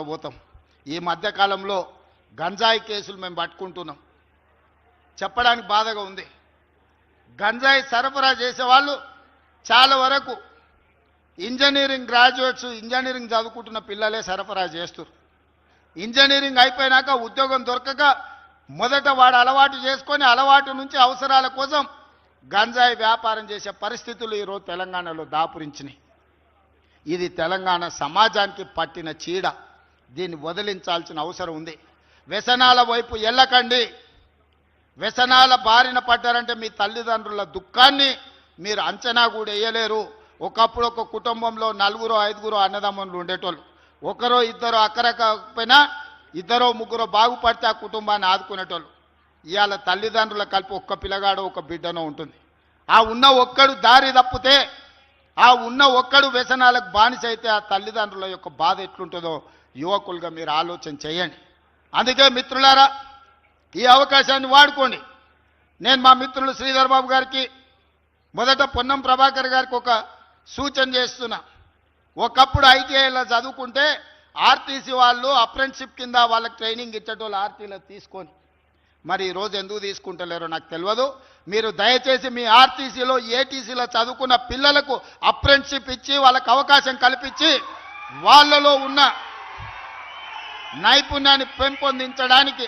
పోతాం. ఈ మధ్యకాలంలో గంజాయి కేసులు మేము పట్టుకుంటున్నాం. చెప్పడానికి బాధగా ఉంది. గంజాయి సరఫరా చేసేవాళ్ళు చాలా వరకు ఇంజనీరింగ్ గ్రాడ్యుయేట్స్ ఇంజనీరింగ్ చదువుకుంటున్న పిల్లలే సరఫరా చేస్తారు ఇంజనీరింగ్ అయిపోయినాక ఉద్యోగం దొరకక మొదట వాడు అలవాటు చేసుకొని అలవాటు నుంచి అవసరాల కోసం గంజాయి వ్యాపారం చేసే పరిస్థితులు ఈరోజు తెలంగాణలో దాపురించినాయి. ఇది తెలంగాణ సమాజానికి పట్టిన చీడ. దీన్ని వదిలించాల్సిన అవసరం ఉంది. వ్యసనాల వైపు వెళ్ళకండి వ్యసనాల బారిన పడ్డారంటే మీ తల్లిదండ్రుల దుఃఖాన్ని మీరు అంచనా కూడా వేయలేరు. ఒకప్పుడు ఒక కుటుంబంలో నలుగురు ఐదుగురు అన్నదమ్ములు ఉండేటోళ్ళు. ఒకరో ఇద్దరు అక్కరకపోయినా ఇద్దరో ముగ్గురు బాగుపడితే ఆ కుటుంబాన్ని ఆదుకునేటోళ్ళు. ఇవాళ తల్లిదండ్రుల కలిపి ఒక్క పిల్లగాడు ఒక బిడ్డనో ఉంటుంది. ఆ ఉన్న ఒక్కడు దారి తప్పితే ఆ ఉన్న ఒక్కడు వ్యసనాలకు బానిస అయితే ఆ తల్లిదండ్రుల యొక్క బాధ ఎట్లుంటుందో యువకులుగా మీరు ఆలోచన చేయండి. అందుకే మిత్రులారా ఈ అవకాశాన్ని వాడుకోండి. నేను మా మిత్రులు శ్రీధర్ బాబు గారికి మొదట పొన్నం ప్రభాకర్ గారికి ఒక సూచన చేస్తున్నా. ఒకప్పుడు ఐటీఐలో చదువుకుంటే ఆర్టీసీ వాళ్ళు అప్రెంటిషిప్ కింద వాళ్ళకి ట్రైనింగ్ ఇచ్చేటోళ్ళు ఆర్టీలో తీసుకొని మరి ఈరోజు రోజు ఎందుకు తీసుకుంటలేరో నాకు తెలియదు. మీరు దయచేసి మీ ఆర్టీసీలో ఏటీసీలో చదువుకున్న పిల్లలకు అప్రెంటిషిప్ ఇచ్చి వాళ్ళకు అవకాశం కల్పించి వాళ్ళలో ఉన్న నైపుణ్యాన్ని పెంపొందించడానికి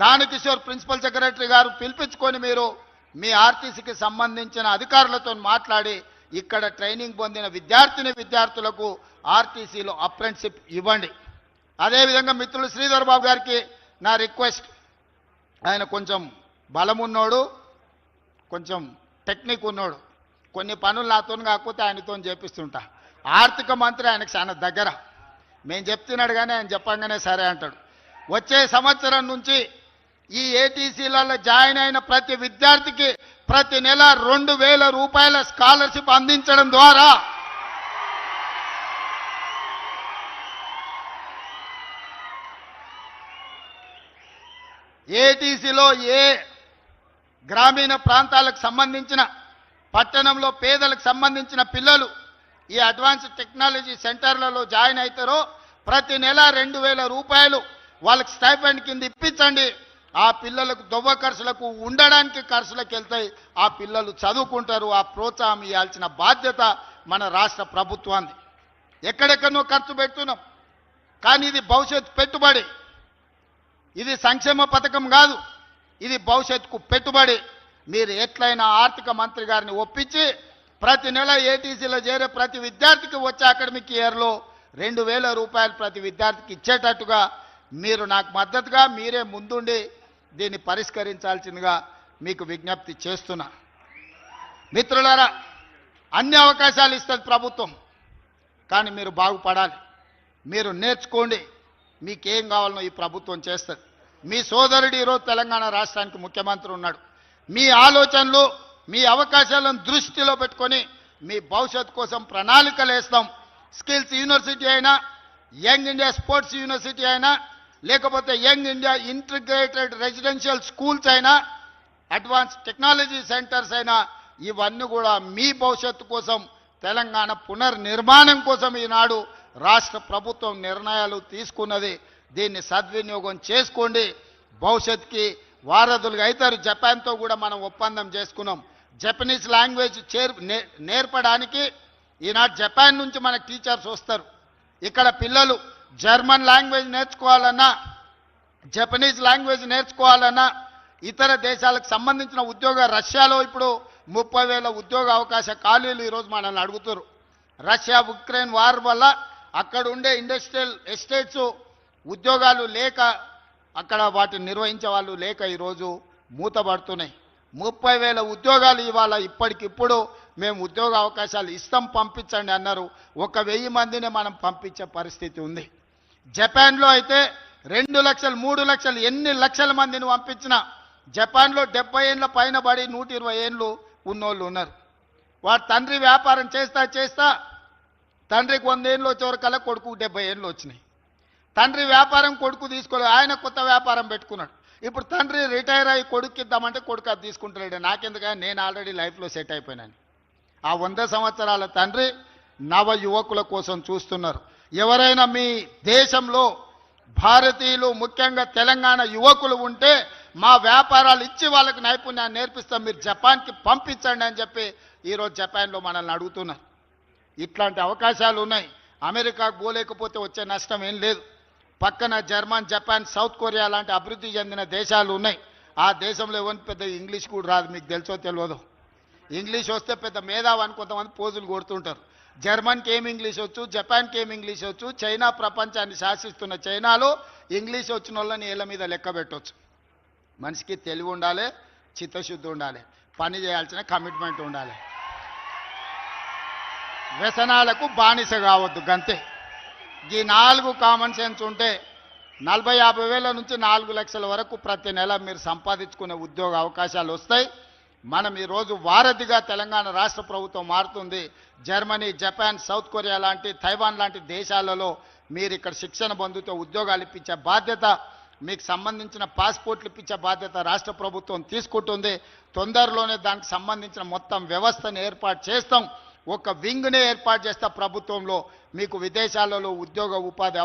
దానకిషోర్ ప్రిన్సిపల్ సెక్రటరీ గారు పిలిపించుకొని మీరు మీ ఆర్టీసీకి సంబంధించిన అధికారులతో మాట్లాడి ఇక్కడ ట్రైనింగ్ పొందిన విద్యార్థిని విద్యార్థులకు ఆర్టీసీలో అప్రెంటిషిప్ ఇవ్వండి. అదేవిధంగా మిత్రులు శ్రీధర్ బాబు గారికి నా రిక్వెస్ట్. ఆయన కొంచెం బలం ఉన్నోడు కొంచెం టెక్నిక్ ఉన్నోడు కొన్ని పనులు నాతో కాకపోతే ఆయనతో చేపిస్తుంటా. ఆర్థిక మంత్రి ఆయనకు చాలా దగ్గర. మేము చెప్తున్నాడు కానీ ఆయన చెప్పంగానే సరే అంటాడు. వచ్చే సంవత్సరం నుంచి ఈ ఏటీసీలలో జాయిన్ అయిన ప్రతి విద్యార్థికి ప్రతి నెల రెండు వేల రూపాయల స్కాలర్షిప్ అందించడం ద్వారా ఏటీసీలో ఏ గ్రామీణ ప్రాంతాలకు సంబంధించిన పట్టణంలో పేదలకు సంబంధించిన పిల్లలు ఈ అడ్వాన్స్ టెక్నాలజీ సెంటర్లలో జాయిన్ అవుతారో ప్రతి నెల రెండు వేల రూపాయలు వాళ్ళకి స్టైపెండ్ కింద ఇప్పించండి. ఆ పిల్లలకు దొవ్వ ఖర్చులకు ఉండడానికి ఖర్చులకు వెళ్తాయి. ఆ పిల్లలు చదువుకుంటారు. ఆ ప్రోత్సాహం ఇవ్వాల్సిన బాధ్యత మన రాష్ట్ర ప్రభుత్వాన్ని ఎక్కడెక్కడో ఖర్చు పెడుతున్నాం. కానీ ఇది భవిష్యత్ పెట్టుబడి. ఇది సంక్షేమ పథకం కాదు. ఇది భవిష్యత్తుకు పెట్టుబడి. మీరు ఎట్లయినా ఆర్థిక మంత్రి గారిని ఒప్పించి ప్రతి నెల ఏటీసీలో చేరే ప్రతి విద్యార్థికి వచ్చే అకాడమిక్ ఇయర్లో రెండు వేల రూపాయలు ప్రతి విద్యార్థికి ఇచ్చేటట్టుగా మీరు నాకు మద్దతుగా మీరే ముందుండి దీన్ని పరిష్కరించాల్సిందిగా మీకు విజ్ఞప్తి చేస్తున్నా. మిత్రులారా అన్ని అవకాశాలు ఇస్తుంది ప్రభుత్వం. కానీ మీరు బాగుపడాలి. మీరు నేర్చుకోండి. మీకేం కావాలనో ఈ ప్రభుత్వం చేస్తుంది. మీ సోదరుడు ఈరోజు తెలంగాణ రాష్ట్రానికి ముఖ్యమంత్రి ఉన్నాడు. మీ ఆలోచనలు మీ అవకాశాలను దృష్టిలో పెట్టుకొని మీ భవిష్యత్తు కోసం ప్రణాళికలు వేస్తాం. స్కిల్స్ యూనివర్సిటీ అయినా యంగ్ ఇండియా స్పోర్ట్స్ యూనివర్సిటీ అయినా లేకపోతే young India integrated residential schools అయినా అడ్వాన్స్ టెక్నాలజీ సెంటర్స్ అయినా ఇవన్నీ కూడా మీ భవిష్యత్తు కోసం తెలంగాణ పునర్నిర్మాణం కోసం ఈనాడు రాష్ట్ర ప్రభుత్వం నిర్ణయాలు తీసుకున్నది. దీన్ని సద్వినియోగం చేసుకోండి. భవిష్యత్తుకి వారధులుగా అవుతారు. జపాన్తో కూడా మనం ఒప్పందం చేసుకున్నాం. జపనీస్ లాంగ్వేజ్ చేర్ నేర్పడానికి ఈనాడు జపాన్ నుంచి మన టీచర్స్ వస్తారు. ఇక్కడ పిల్లలు జర్మన్ లాంగ్వేజ్ నేర్చుకోవాలన్నా జపనీస్ లాంగ్వేజ్ నేర్చుకోవాలన్నా ఇతర దేశాలకు సంబంధించిన ఉద్యోగ రష్యాలో ఇప్పుడు ముప్పై వేల ఉద్యోగ అవకాశ ఖాళీలు ఈరోజు మనల్ని అడుగుతారు రష్యా ఉక్రెయిన్ వార్ వల్ల అక్కడ ఉండే ఇండస్ట్రియల్ ఎస్టేట్స్ ఉద్యోగాలు లేక అక్కడ వాటిని నిర్వహించే వాళ్ళు లేక ఈరోజు మూతపడుతున్నాయి. ముప్పై వేల ఉద్యోగాలు ఇవాళ ఇప్పటికిప్పుడు మేము ఉద్యోగ అవకాశాలు ఇస్తాం పంపించండి అన్నారు. ఒక వెయ్యి మందిని మనం పంపించే పరిస్థితి ఉంది. జపాన్లో అయితే రెండు లక్షలు మూడు లక్షలు ఎన్ని లక్షల మందిని పంపించినా జపాన్లో డెబ్బై ఏళ్ళ పైన పడి నూట ఇరవై ఏళ్ళు ఉన్నోళ్ళు ఉన్నారు. వాడు తండ్రి వ్యాపారం చేస్తా చేస్తా తండ్రికి వంద ఏళ్ళు వచ్చేవరకల్లా కొడుకు డెబ్బై ఏళ్ళు వచ్చినాయి. తండ్రి వ్యాపారం కొడుకు తీసుకోలేదు ఆయన కొత్త వ్యాపారం పెట్టుకున్నాడు. ఇప్పుడు తండ్రి రిటైర్ అయ్యి కొడుకు ఇద్దామంటే కొడుకు అది తీసుకుంటాడు నాకెందుకని నేను ఆల్రెడీ లైఫ్లో సెట్ అయిపోయినాను. ఆ వంద సంవత్సరాల తండ్రి నవ యువకుల కోసం చూస్తున్నారు. ఎవరైనా మీ దేశంలో భారతీయులు ముఖ్యంగా తెలంగాణ యువకులు ఉంటే మా వ్యాపారాలు ఇచ్చి వాళ్ళకి నైపుణ్యాన్ని నేర్పిస్తాం. మీరు జపాన్కి పంపించండి అని చెప్పి ఈరోజు జపాన్లో మనల్ని అడుగుతున్నారు. ఇట్లాంటి అవకాశాలు ఉన్నాయి. అమెరికాకు పోలేకపోతే వచ్చే నష్టం ఏం లేదు. పక్కన జర్మన్ జపాన్ సౌత్ కొరియా లాంటి అభివృద్ధి చెందిన దేశాలు ఉన్నాయి. ఆ దేశంలో ఎవరికి పెద్ద ఇంగ్లీష్ కూడా రాదు మీకు తెలుసో తెలియదు. ఇంగ్లీష్ వస్తే పెద్ద మేధావని కొంతమంది పోజులు కొడుతుంటారు. జర్మన్కి ఏం ఇంగ్లీష్ వచ్చు జపాన్కి ఏం ఇంగ్లీష్ వచ్చు చైనా ప్రపంచాన్ని శాసిస్తున్న చైనాలో ఇంగ్లీష్ వచ్చిన వాళ్ళని ఏళ్ళ మీద లెక్క పెట్టవచ్చు మనిషికి తెలివి ఉండాలి చిత్తశుద్ధి ఉండాలి పని చేయాల్సిన కమిట్మెంట్ ఉండాలి. వ్యసనాలకు బానిస కావద్దు గంతే. ఈ నాలుగు కామన్ సెన్స్ ఉంటే నలభై యాభై వేల నుంచి నాలుగు లక్షల వరకు ప్రతి నెల మీరు సంపాదించుకునే ఉద్యోగ అవకాశాలు వస్తాయి. మనం ఈరోజు వారధిగా తెలంగాణ రాష్ట్ర ప్రభుత్వం మారుతుంది. జర్మనీ జపాన్ సౌత్ కొరియా లాంటి తైవాన్ లాంటి దేశాలలో మీరు ఇక్కడ శిక్షణ పొందుతూ ఉద్యోగాలు ఇప్పించే బాధ్యత మీకు సంబంధించిన పాస్పోర్ట్లు ఇప్పించే బాధ్యత రాష్ట్ర ప్రభుత్వం తీసుకుంటుంది. తొందరలోనే దానికి సంబంధించిన మొత్తం వ్యవస్థను ఏర్పాటు చేస్తాం. ఒక వింగ్నే ఏర్పాటు చేస్తా ప్రభుత్వంలో మీకు విదేశాలలో ఉద్యోగ ఉపాధి